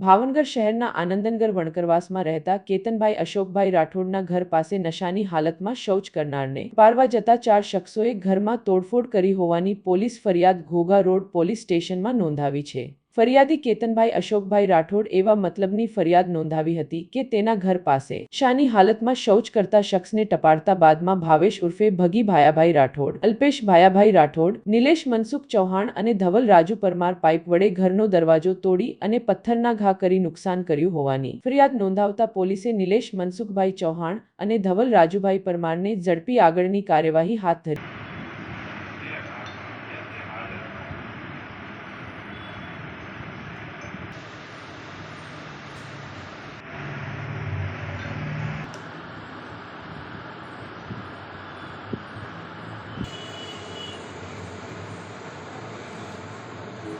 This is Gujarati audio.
ભાવનગર શહેરના આનંદનગર વણકરવાસમાં રહેતા કેતનભાઈ અશોકભાઈ રાઠોડના ઘર પાસે નશાની હાલતમાં શૌચ કરનારને પારવા જતા ચાર શખ્સોએ ઘરમાં તોડફોડ કરી હોવાની પોલીસ ફરિયાદ ઘોઘા રોડ પોલીસ સ્ટેશનમાં નોંધાવી છે. ફરિયાદી કેતનભાઈ અશોકભાઈ રાઠોડ એવા મતલબની ફરિયાદ નોંધાવી હતી કે તેના ઘર પાસે શાની હાલતમાં શૌચ કરતા શખ્સને ટપાડતા બાદમાં ભાવેશ ઉર્ફે ભગી ભાયાભાઈ રાઠોડ, અલ્પેશ ભાયાભાઈ રાઠોડ, નિલેશ મનસુખ ચૌહાણ અને ધવલ રાજુ પરમાર પાઇપ વડે ઘરનો દરવાજો તોડી અને પથ્થરના ઘા કરી નુકસાન કર્યું હોવાની ફરિયાદ નોંધાવતા પોલીસે નિલેશ મનસુખભાઈ ચૌહાણ અને ધવલ રાજુભાઈ પરમારને ઝડપી આગળની કાર્યવાહી હાથ ધરી.